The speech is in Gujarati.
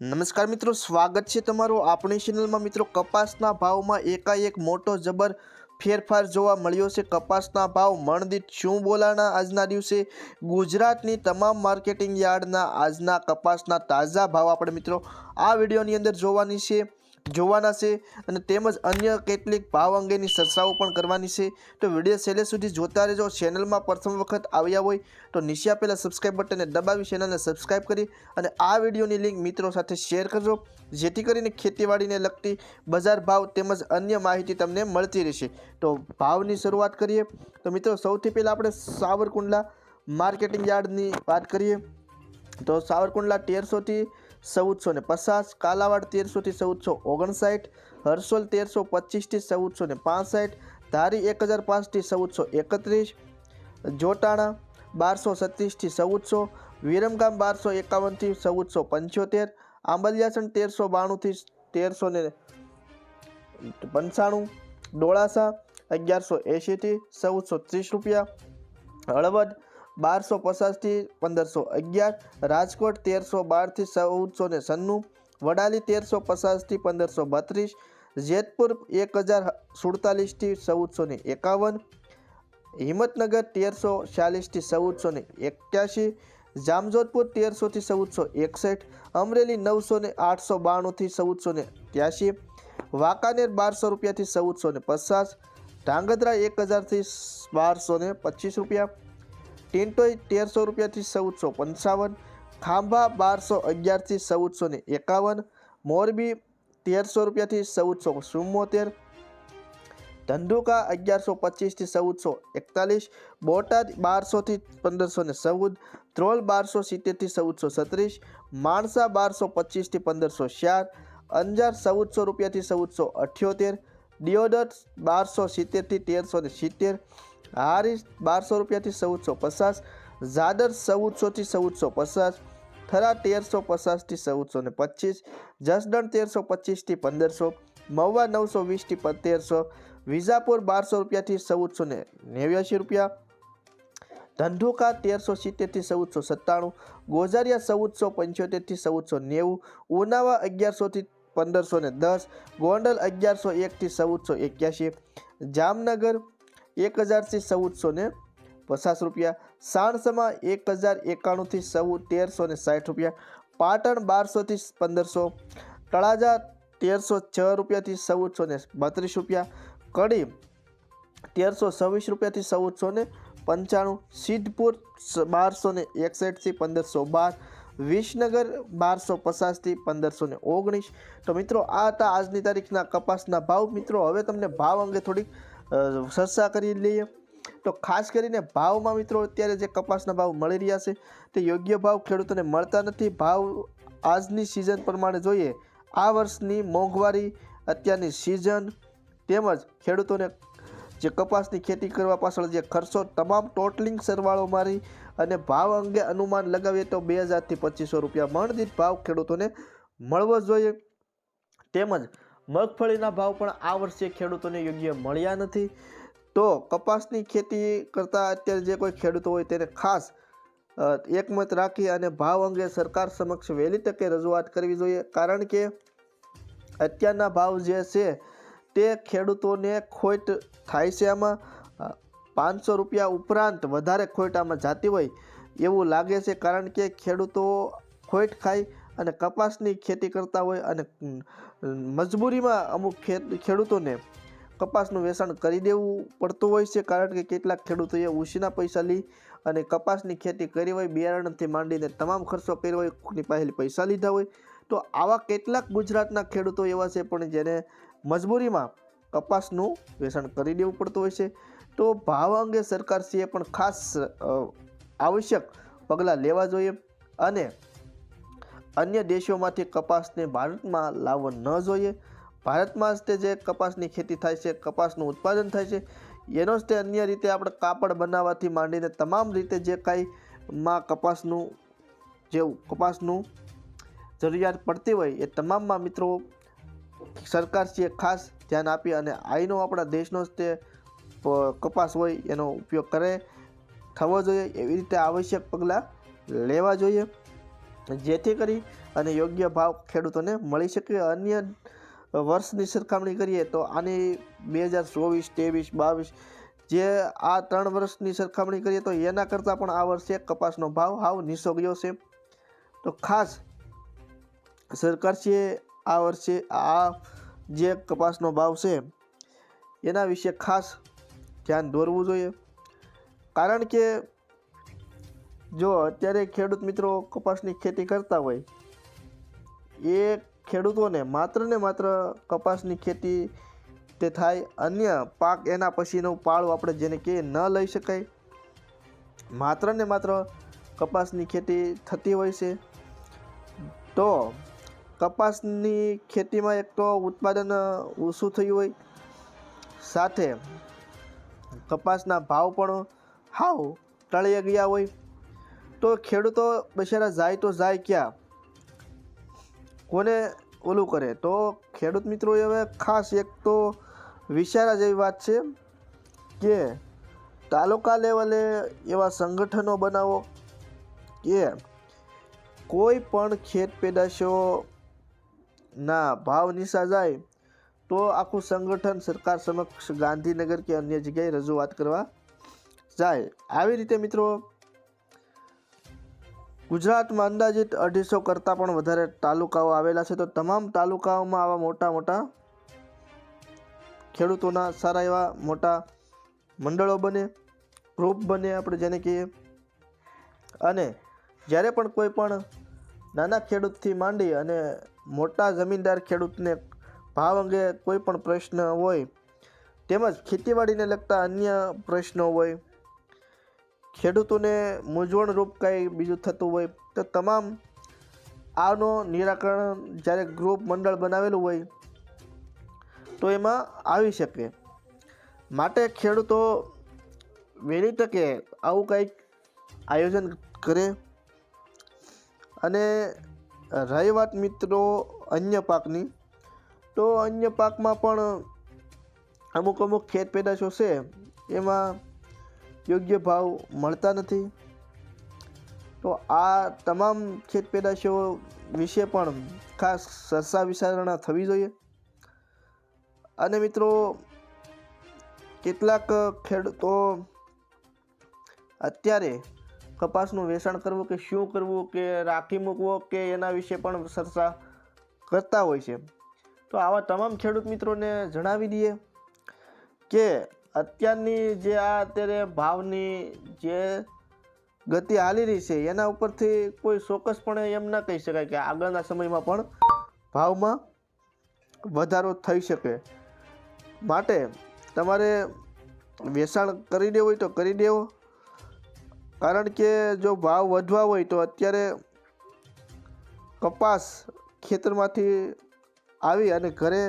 નમસ્કાર મિત્રો, સ્વાગત છે તમારું આપણી ચેનલમાં મિત્રો, કપાસના ભાવમાં એકાએક મોટો જબર ફેરફાર જોવા મળ્યો છે. કપાસના ભાવ મણદીઠ શું બોલાના આજના દિવસે? ગુજરાતની તમામ માર્કેટિંગ યાર્ડના આજના કપાસના તાજા ભાવ આપણે મિત્રો આ વિડીયોની અંદર જોવાની છે. જોવાના છે અને તેમજ અન્ય કેટલીક ભાવ અંગેની ચર્ચાઓ પણ કરવાની છે. તો વીડિયો છેલ્લે સુધી જોતા રહેજો. ચેનલમાં પ્રથમ વખત આવ્યા હોય તો નીચે આપેલા સબસ્ક્રાઈબ બટનને દબાવી ચેનલને સબસ્ક્રાઈબ કરી અને આ વિડીયોની લિંક મિત્રો સાથે શેર કરજો. જેથી કરીને ખેતીવાડીને લગતી બજાર ભાવ તેમજ અન્ય માહિતી તમને મળતી રહેશે. તો ભાવની શરૂઆત કરીએ. તો મિત્રો સૌથી પહેલાં આપણે સાવરકુંડલા માર્કેટિંગ યાર્ડની વાત કરીએ. તો સાવરકુંડલા તેરસોથી ચૌદસો ને પચાસ, કાલાવાડ તેરસોથી ચૌદસો ઓગણસાઠ હરસોલ તેરસો પચીસથી ચૌદસો ને પાસઠ, ધારી એક હજાર પાંચથી ચૌદસો એકત્રીસ, જોટાણા બારસો છત્રીસથી ચૌદસો, વિરમગામ બારસો એકાવનથી ચૌદસો પંચોતેર, આંબલિયાસણ તેરસો બાણુંથી તેરસો ને પંચાણું, ડોળાસા અગિયારસો એંશીથી ચૌદસો ત્રીસ રૂપિયા, હળવદ બારસો પચાસથી પંદરસો અગિયાર, રાજકોટ તેરસો બારથી ચૌદસો ને સન્નું વડાલી તેરસો પચાસથી પંદરસો બત્રીસ, જેતપુર એક હજાર સુડતાલીસથી ચૌદસો ને એકાવન, હિંમતનગર તેરસો ચાલીસથી ચૌદસો ને એક્યાસી જામજોધપુર તેરસોથી ચૌદસો એકસઠ, અમરેલી નવસો ને આઠસો બાણુંથી ચૌદસો ને ત્યાસી વાંકાનેર બારસો રૂપિયાથી ચૌદસો ને પચાસ, ધાંગધ્રા એક હજારથી બારસો ને પચીસ રૂપિયા ટિન્ટોઈ તેરસો રૂપિયાથી ચૌદસો પંચાવન, ખાંભા બારસો અગિયારથી ચૌદસો ને એકાવન, મોરબી તેરસો રૂપિયાથી ચૌદસો ચુમ્મોતેર, ધંધુકા અગિયારસો પચીસથી ચૌદસો એકતાલીસ, બોટાદ બારસોથી પંદરસો ને ચૌદ, ધ્રોલ બારસો સિત્તેરથી ચૌદસો છત્રીસ, માણસા બારસો પચીસથી પંદરસો ચાર, અંજાર ચૌદસો રૂપિયાથી ચૌદસો અઠ્યોતેર, દિયોદર બારસો સિત્તેરથી તેરસો ને સિત્તેર હારીસ બારસો રૂપિયાથી ચૌદસો પચાસ ઝાદર ચૌદસોથી ચૌદસો પચાસ, થરા તેરસો પચાસથી ચૌદસો ને પચીસ, જસદણ તેરસો પચીસથી પંદરસો, મહુવા નવસો વીસથી તેરસો, વિજાપુર બારસો રૂપિયાથી ચૌદસો ને નેવ્યાસી રૂપિયા, ધંધુકા તેરસો સિત્તેરથી ચૌદસો સત્તાણું ગોઝારિયા ચૌદસો પંચોતેરથી ચૌદસો નેવું, ઉનાવા અગિયારસોથી પંદરસો ને દસ, ગોંડલ અગિયારસો એકથી ચૌદસો એક્યાસી જામનગર એક હજારથી ચૌદસો ને પચાસ રૂપિયા. સાણસમાં એક હજાર એકાણુંથી ચૌદ તેરસો ને સાઠ રૂપિયા. પાટણ બારસોથી પંદરસો. તળાજા તેરસો છ રૂપિયાથી ચૌદસો ને બત્રીસ રૂપિયા. કડી તેરસો છવ્વીસ રૂપિયાથી ચૌદસો ને પંચાણું. સિદ્ધપુર બારસો ને એકસઠથી પંદરસો બાર. વિસનગર બારસો પચાસથી પંદરસો ને ઓગણીસ. તો મિત્રો, આ હતા આજની તારીખના કપાસના ભાવ. મિત્રો, હવે તમને ભાવ અંગે થોડીક ચર્ચા કરી લઈએ. તો ખાસ કરીને ભાવમાં મિત્રો અત્યારે જે કપાસના ભાવ મળી રહ્યા છે, તે યોગ્ય ભાવ ખેડૂતોને મળતા નથી. ભાવ આજની સિઝન પ્રમાણે જોઈએ, આ વર્ષની મોંઘવારી અત્યારની સિઝન તેમજ ખેડૂતોને જે કપાસની ખેતી કરવા પાછળ જે ખર્ચો, તમામ ટોટલિંગ સરવાળો મારી અને ભાવ અંગે અનુમાન લગાવીએ તો બે હજારથી પચીસો રૂપિયા મણદીઠ ભાવ ખેડૂતોને મળવો જોઈએ. તેમજ મગફળીના ભાવ પણ આ વર્ષે ખેડૂતોને યોગ્ય મળ્યા નથી. તો કપાસની ખેતી કરતા અત્યારે જે કોઈ ખેડૂતો હોય તેને ખાસ એકમત રાખી અને ભાવ અંગે સરકાર સમક્ષ વહેલી તકે રજૂઆત કરવી જોઈએ. કારણ કે અત્યારના ભાવ જે છે તે ખેડૂતોને ખોટ થાય છે આમાં. પાંચસો રૂપિયા ઉપરાંત વધારે ખોટ આમાં જાતી હોય એવું લાગે છે. કારણ કે ખેડૂતો ખોટ ખાય અને કપાસની ખેતી કરતા હોય અને મજબૂરીમાં અમુક ખેડૂતોને કપાસનું વેચાણ કરી દેવું પડતું હોય છે કારણ કે કેટલાક ખેડૂતોએ ઉશીના પૈસા લઈ અને કપાસની ખેતી કરી હોય, બિયારણથી માંડીને તમામ ખર્ચો કર્યો હોય, કોઈની પાસે પૈસા લીધા હોય. તો આવા કેટલાક ગુજરાતના ખેડૂતો એવા છે પણ જેને મજબૂરીમાં કપાસનું વેચાણ કરી દેવું પડતું હોય છે. તો ભાવ અંગે સરકારશ્રીએ પણ ખાસ આવશ્યક પગલાં લેવા જોઈએ અને અન્ય દેશોમાંથી કપાસને ભારતમાં લાવવો ન જોઈએ. ભારતમાં જ તે જે કપાસની ખેતી થાય છે, કપાસનું ઉત્પાદન થાય છે, એનો જ તે અન્ય રીતે આપણે કાપડ બનાવવાથી માંડીને તમામ રીતે જે કાંઈ માં કપાસનું, જે કપાસનું જરૂરિયાત પડતી હોય એ તમામમાં મિત્રો સરકારશ્રીએ ખાસ ધ્યાન આપી અને આઈનો આપણા દેશનો જ તે કપાસ હોય એનો ઉપયોગ કરે, થવો જોઈએ, એવી રીતે આવશ્યક પગલાં લેવા જોઈએ. જેથી કરી અને યોગ્ય ભાવ ખેડૂતોને મળી શકે અન્ય વર્ષની સરખામણી કરીએ તો આની બે હજાર ચોવીસ, ત્રેવીસ, બાવીસ જે આ ત્રણ વર્ષની સરખામણી કરીએ તો એના કરતાં પણ આ વર્ષે કપાસનો ભાવ હાવ નીચો ગયો છે. તો ખાસ સરકારશ્રીએ આ વર્ષે આ જે કપાસનો ભાવ છે એના વિશે ખાસ ધ્યાન દોરવું જોઈએ. કારણ કે જો અત્યારે ખેડૂત મિત્રો કપાસની ખેતી કરતા હોય, એ ખેડૂતોને માત્ર ને માત્ર કપાસની ખેતી તે થાય, અન્ય પાક એના પછીનો પાળો આપણે જેને કહીએ ન લઈ શકાય. માત્ર ને માત્ર કપાસની ખેતી થતી હોય છે. તો કપાસની ખેતીમાં એક તો ઉત્પાદન ઓછું થયું હોય, સાથે કપાસના ભાવ પણ હાવ ટળી ગયા હોય. તો ખેડૂતો બિચારા જાય તો જાય ક્યાં? કોને ઓલું કરે? તો ખેડૂત મિત્રો હવે ખાસ એક તો વિચારા જેવી વાત છે કે તાલુકા લેવલે એવા સંગઠનો બનાવો કે કોઈ પણ ખેત પેદાશોના ભાવ નિશા જાય તો આખું સંગઠન સરકાર સમક્ષ ગાંધીનગર કે અન્ય જગ્યાએ રજૂઆત કરવા જાય. આવી રીતે મિત્રો ગુજરાતમાં અંદાજિત અઢીસો કરતાં પણ વધારે તાલુકાઓ આવેલા છે. તો તમામ તાલુકાઓમાં આવા મોટા મોટા ખેડૂતોના સારા એવા મોટા મંડળો બને, ગ્રુપ બને આપણે જેને કહીએ. અને જ્યારે પણ કોઈ પણ નાના ખેડૂતથી માંડી અને મોટા જમીનદાર ખેડૂતને ભાવ અંગે કોઈ પણ પ્રશ્ન હોય, તેમજ ખેતીવાડીને લગતા અન્ય પ્રશ્નો હોય ખેડૂતોને મૂંઝવણરૂપ કંઈ બીજું થતું હોય તો તમામ આનો નિરાકરણ જ્યારે ગ્રુપ મંડળ બનાવેલું હોય તો એમાં આવી શકે. માટે ખેડૂતો વહેલી તકે આવું કંઈક આયોજન કરે અને રહી વાત મિત્રો અન્ય પાકની, તો અન્ય પાકમાં પણ અમુક અમુક ખેત પેદાશો છે, એમાં યોગ્ય ભાવ મળતા નથી. તો આ તમામ ખેત પેદાશો વિશે પણ ખાસ સરસા વિચારણા થવી જોઈએ. અને મિત્રો, કેટલાક ખેડૂતો અત્યારે કપાસનું વેચાણ કરવું કે શું કરવું કે રાખી મૂકવો કે એના વિશે પણ સરસા કરતા હોય છે. તો આવા તમામ ખેડૂત મિત્રોને જણાવી દઈએ કે અત્યારની જે આ અત્યારે ભાવની જે ગતિ હાલી રહી છે, એના ઉપરથી કોઈ ચોક્કસપણે એમ ના કહી શકાય કે આગળના સમયમાં પણ ભાવમાં વધારો થઈ શકે. માટે તમારે વેચાણ કરી દેવું હોય તો કરી દેવો. કારણ કે જો ભાવ વધવા હોય તો અત્યારે કપાસ ખેતરમાંથી આવી અને ઘરે